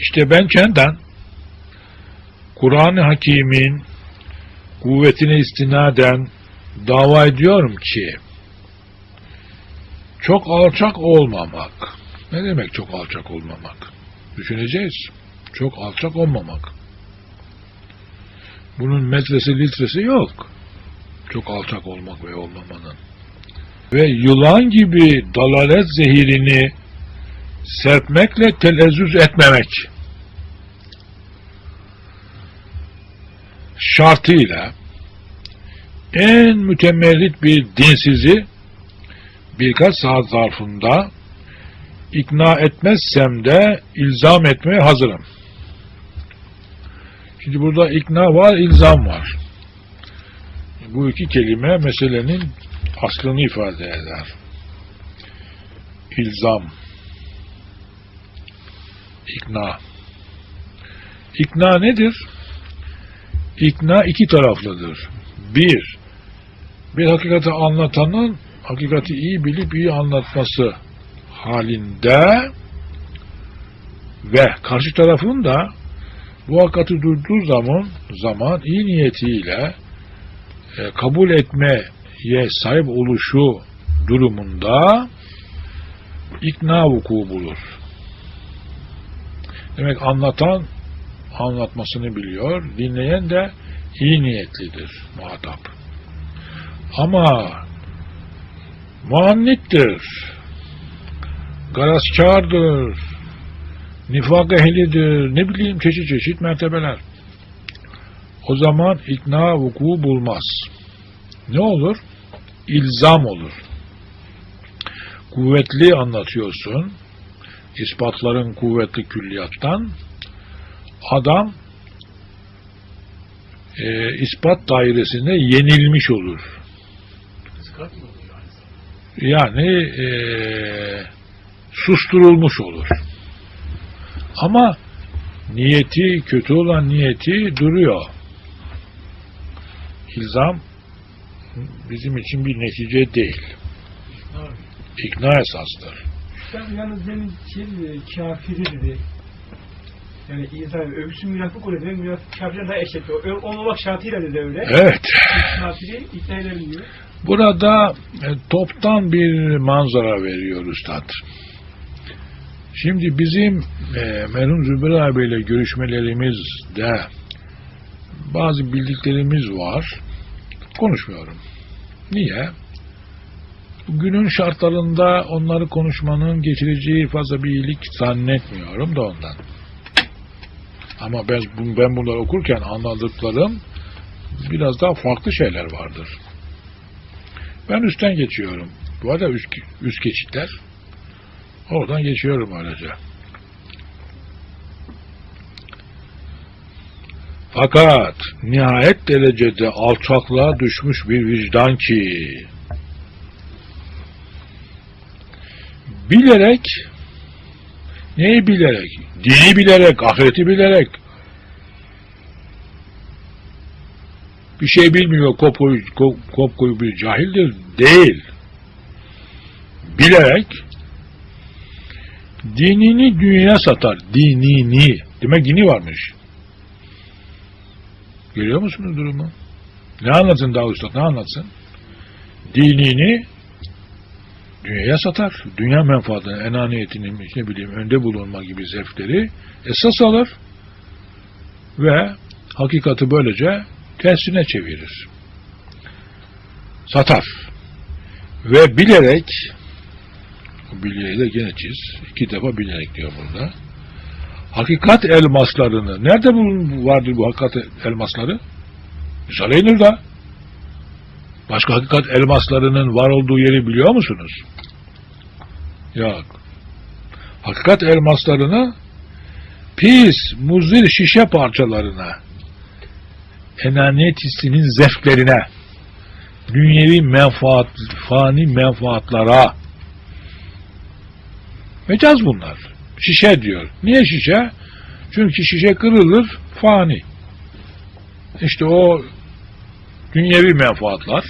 İşte ben kendim Kur'an-ı Hakim'in kuvvetine istinaden dava ediyorum ki çok alçak olmamak. Ne demek çok alçak olmamak? Düşüneceğiz. Çok alçak olmamak. Bunun metresi litresi yok. Çok alçak olmak ve olmamanın. Ve yılan gibi dalalet zehirini serpmekle telezzüz etmemek şartıyla en mütemerrit bir dinsizi birkaç saat zarfında ikna etmezsem de ilzam etmeye hazırım. Şimdi burada ikna var, ilzam var. Bu iki kelime meselenin aslını ifade eder. İlzam, ikna. İkna nedir? İkna iki taraflıdır. Bir, bir hakikati anlatanın hakikati iyi bilip iyi anlatması halinde ve karşı tarafın da bu hakikati duyduğu zaman zaman iyi niyetiyle e, kabul etmeye sahip oluşu durumunda ikna vuku bulur. Demek anlatan anlatmasını biliyor, dinleyen de iyi niyetlidir muhatap. Ama muannittir, garazkardır, nifak ehlidir, ne bileyim çeşit çeşit mertebeler. O zaman ikna vuku bulmaz. Ne olur? İlzam olur. Kuvvetli anlatıyorsun, ispatların kuvvetli külliyattan, adam e, ispat dairesinde yenilmiş olur. Yani e, susturulmuş olur. Ama niyeti, kötü olan niyeti duruyor. İlzam bizim için bir netice değil. İkna esastır. Sen yalnız demin şey dedi, kafiri dedi. Yani İsa öbürsü münafık oluyor. Ben münafık kafirden daha eşit. Olmamak şartıyla dedi öyle. Evet. Kafiri ikna edelim diyor. Burada e, toptan bir manzara veriyor Üstad. Şimdi bizim e, merhum Zübeyir abiyle görüşmelerimizde bazı bildiklerimiz var. Konuşmuyorum. Niye? Günün şartlarında onları konuşmanın getireceği fazla bir iyilik zannetmiyorum da ondan. Ama ben, ben bunları okurken anladıklarım biraz daha farklı şeyler vardır. Ben üstten geçiyorum. Bu arada üst, üst geçitler. Oradan geçiyorum öylece. Fakat nihayet derecede alçaklığa düşmüş bir vicdan ki bilerek neyi bilerek? Dini bilerek, ahireti bilerek bir şey bilmiyor, kopkoyu, kop, kopkoyu bir cahildir. Değil. Bilerek dinini dünyaya satar. Dinini. Demek dini varmış. Görüyor musunuz durumu? Ne anlatsın daha usta? Ne anlatsın? Dinini dünyaya satar. Dünya menfaatını, enaniyetinin, ne bileyim, önde bulunma gibi zevkleri esas alır ve hakikati böylece tersine çevirir. Satar. Ve bilerek bu bileği de gene çiz. iki defa bilerek diyor burada. Hakikat elmaslarını nerede bulun vardır bu hakikat elmasları? Risale-i. Başka hakikat elmaslarının var olduğu yeri biliyor musunuz? Yok. Hakikat elmaslarını pis, muzir şişe parçalarına enaniyet hissinin zevklerine, dünyevi menfaat, fani menfaatlara, mecaz bunlar. Şişe diyor. Niye şişe? Çünkü şişe kırılır, fani. İşte o dünyevi menfaatlar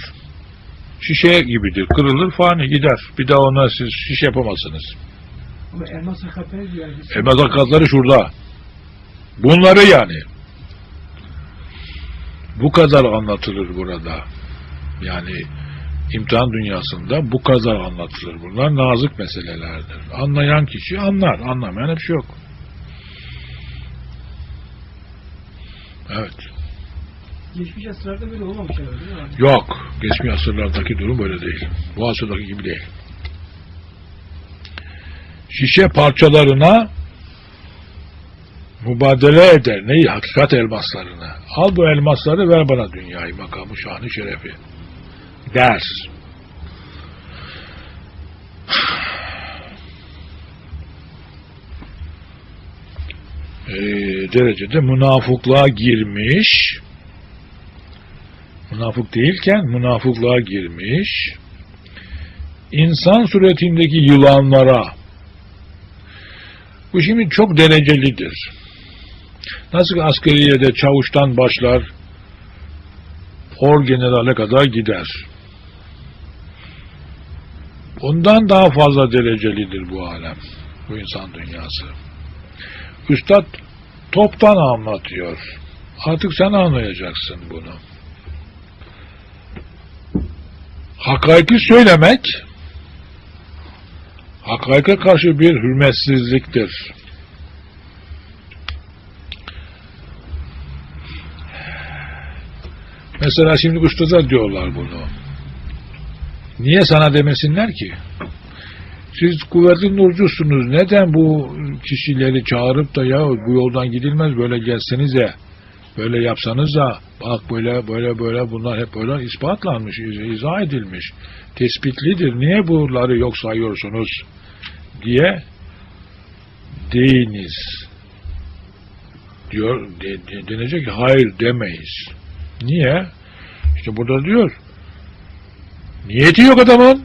şişe gibidir. Kırılır, fani gider. Bir daha ona siz şiş yapamazsınız. Ama elmas hakikatleri diyor. Şurada. Bunları yani. Bu kadar anlatılır burada. Yani imtihan dünyasında bu kadar anlatılır. Bunlar nazik meselelerdir. Anlayan kişi anlar. Anlamayan bir şey yok. Evet. Geçmiş asırlarda böyle olmamış herhalde değil mi? Yok. Geçmiş asırlardaki durum böyle değil. Bu asırdaki gibi değil. Şişe parçalarına mübadele eder. Neyi? Hakikat elmaslarını. Al bu elmasları ver bana dünyayı, makamı, şanı, şerefi. Der. Ee, derecede münafıklığa girmiş münafık değilken münafıklığa girmiş, insan suretindeki yılanlara, bu şimdi çok derecelidir. Nasıl ki askeriyede çavuştan başlar, orgenerale kadar gider. Ondan daha fazla derecelidir bu alem, bu insan dünyası. Üstad toptan anlatıyor. Artık sen anlayacaksın bunu. Hakaiki söylemek hakaike karşı bir hürmetsizliktir. Mesela şimdi ustada diyorlar bunu. Niye sana demesinler ki? Siz kuvvetli nurcusunuz. Neden bu kişileri çağırıp da ya bu yoldan gidilmez böyle gelsenize böyle yapsanız da bak böyle böyle böyle bunlar hep böyle ispatlanmış, iz- izah edilmiş. Tespitlidir. Niye bunları yok sayıyorsunuz diye deyiniz. Diyor, de- de- denecek ki hayır demeyiz. Niye? İşte burada diyor. Niyeti yok adamın.